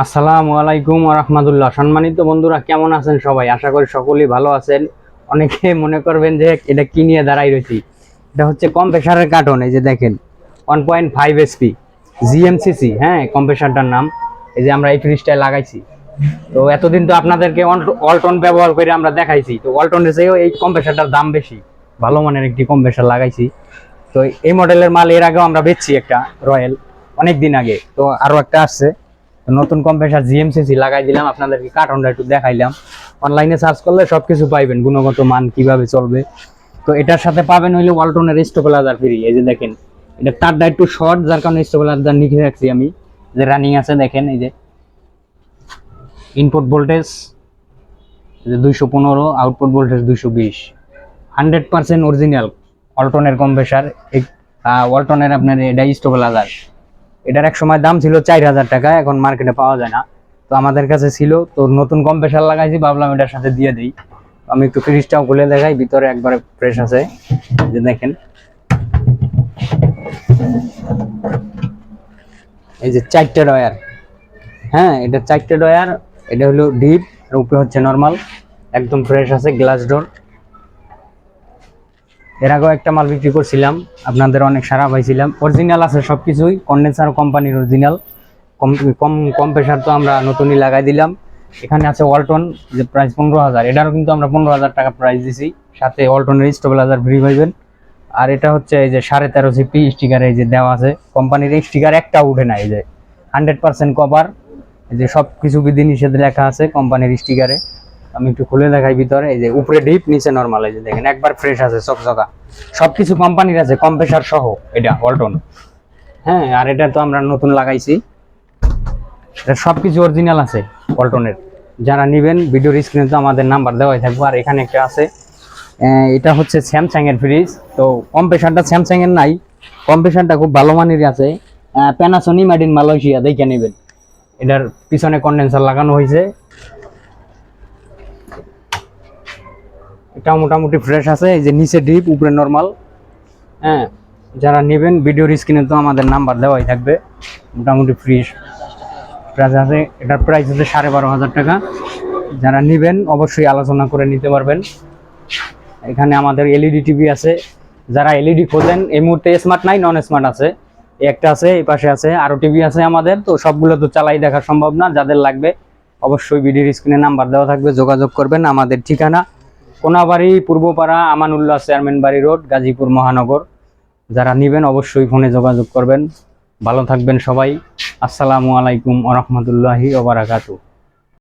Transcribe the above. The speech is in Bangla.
আসসালামু আলাইকুম রহমতুল্লাহ। সম্মানিত বন্ধুরা, কেমন আছেন সবাই? আশা করি সকলেই ভালো আছেন। অনেকে মনে করবেন যে এটা কি নিয়ে দাঁড়াই রয়েছি? এটা হচ্ছে কম্প্রেসারের কার্টন, এই যে দেখেন। One point five SP GMCC হ্যাঁ কম্প্রেসারটার নাম। এই যে আমরা এই ফ্রিজটায় লাগাইছি। তো এতদিন তো আপনাদেরকে অল্টন ব্যবহার করে আমরা দেখাইছি। তো অল্টনের চেয়েও এই কম্প্রেসারটার দাম বেশি। ভালো মানের একটি কম্প্রেসার লাগাইছি। তো এই মডেলের মাল এর আগেও আমরা বেচছি একটা রয়্যাল অনেক দিন আগে। তো আরও একটা আসছে। নতুন কম্প্রেসার জিএমসিসি লাগাই দিলাম, আপনাদেরকে কার্টনটা একটু দেখাইলাম। অনলাইনে সার্চ করলে সবকিছু পাইবেন, গুণগত মান কীভাবে চলবে। তো এটার সাথে পাবেন হইলে ওয়ালটনের স্টোপলাজার ফ্রি এই যে দেখেন। এটা তারটা একটু শর্ট যার কারণে স্টোপলাজার লিখে রাখছি আমি। যে রানিং আছে, দেখেন, এই যে। ইনপুট ভোল্টেজ যে দুইশো পনেরো আউটপুট ভোল্টেজ দুইশো বিশ। হান্ড্রেড পার্সেন্ট অরিজিনাল অল্টনের কম্প্রেসার ওয়ালটনের আপনার এটা স্টোপলাজার এটার এক সময় দাম ছিল চার হাজার টাকা, এখন মার্কেটে পাওয়া যায় না। তো আমাদের কাছে ছিল, তো নতুন কম্প্রেসার লাগাইছি, ভাবলাম এটার সাথে দিয়ে দিই। আমি একটু ফ্রিজটাও খুলে দেখাই, ভিতরে একবারে ফ্রেশ আছে যে দেখেন। এই যে চারটে ডয়ার হ্যাঁ এটা চারটে ডয়ার এটা হলো ডিপ, আর উপরে হচ্ছে নর্মাল, একদম ফ্রেশ আছে গ্লাস ডোর এর আগেও একটা মাল বিক্রি করছিলাম, আপনাদের অনেক সারা পাইছিলাম। অরিজিনাল আছে সব কিছুই কন্ডেন্সার কোম্পানির অরিজিনাল কম কম প্রেশার তো আমরা নতুনই লাগাই দিলাম। এখানে আছে ওয়ালটন যে প্রাইস পনেরো হাজার। এটারও কিন্তু আমরা পনেরো হাজার টাকা প্রাইস দিছি। সাথে ওয়ালটনের স্টেবিলাইজার ফ্রি পাইবেন। আর এটা হচ্ছে এই যে সাড়ে তেরো জিপি স্টিকার এই যে দেওয়া আছে। কোম্পানির স্টিকার একটা উঠে না, এই যে। হান্ড্রেড পার্সেন্ট কভার এই যে সব কিছু বিধি নিষেধ লেখা আছে কোম্পানির স্টিকারে আমি একটু খুলে দেখাই ভিতরে এই যে উপরে ডিপ নিচে নর্মাল এই যে দেখেন একবার ফ্রেশ আছে চকচকা সবকিছু কোম্পানির আছে কম্প্রেসার সহ। এটা অল্টন হ্যাঁ আর এটা তো আমরা নতুন লাগাইছি। এটা সবকিছু অরিজিনাল আছে অল্টনের যারা নেবেন ভিডিওর স্ক্রিনে তো আমাদের নাম্বার দেওয়াই থাকবে আর এখানে একটা আছে। এটা হচ্ছে স্যামসাং এর ফ্রিজ তো কম্প্রেসারটা স্যামসাং এর নাই। কম্প্রেসারটা খুব ভালো মানের আছে। প্যানাসোনি মেড ইন মালয়েশিয়া দেখে নেবেন। এটার পিছনে কন্ডেন্সার লাগানো হয়েছে এটা মোটামুটি ফ্রেশ আছে, এই যে নিচে ডিপ উপরে নর্মাল হ্যাঁ যারা নেবেন ভিডিওর স্ক্রিনে তো আমাদের নাম্বার দেওয়াই থাকবে। মোটামুটি ফ্রেশ প্রাইস আছে, এটার প্রাইস হচ্ছে সাড়ে বারো হাজার টাকা। যারা নেবেন, অবশ্যই আলোচনা করে নিতে পারবেন। এখানে আমাদের এলইডি টিভি আছে। যারা এলইডি খোঁজেন, এই মুহূর্তে স্মার্ট নাই নন স্মার্ট আছে। একটা আছে, এই পাশে আছে আরও টিভি আছে আমাদের। তো সবগুলো তো চালাই দেখা সম্ভব না, যাদের লাগবে, অবশ্যই ভিডিওর স্ক্রিনে নাম্বার দেওয়া থাকবে, যোগাযোগ করবেন। আমাদের ঠিকানা কোনাবাড়ি পূর্বপাড়া, আমানুল্লাহ চেয়ারম্যান বাড়ি রোড, গাজীপুর মহানগর। যারা নেবেন অবশ্যই ফোনে যোগাযোগ করবেন। ভালো থাকবেন সবাই। আসসালামু আলাইকুম আ রহমতুল্লাহি ওবরাকাতু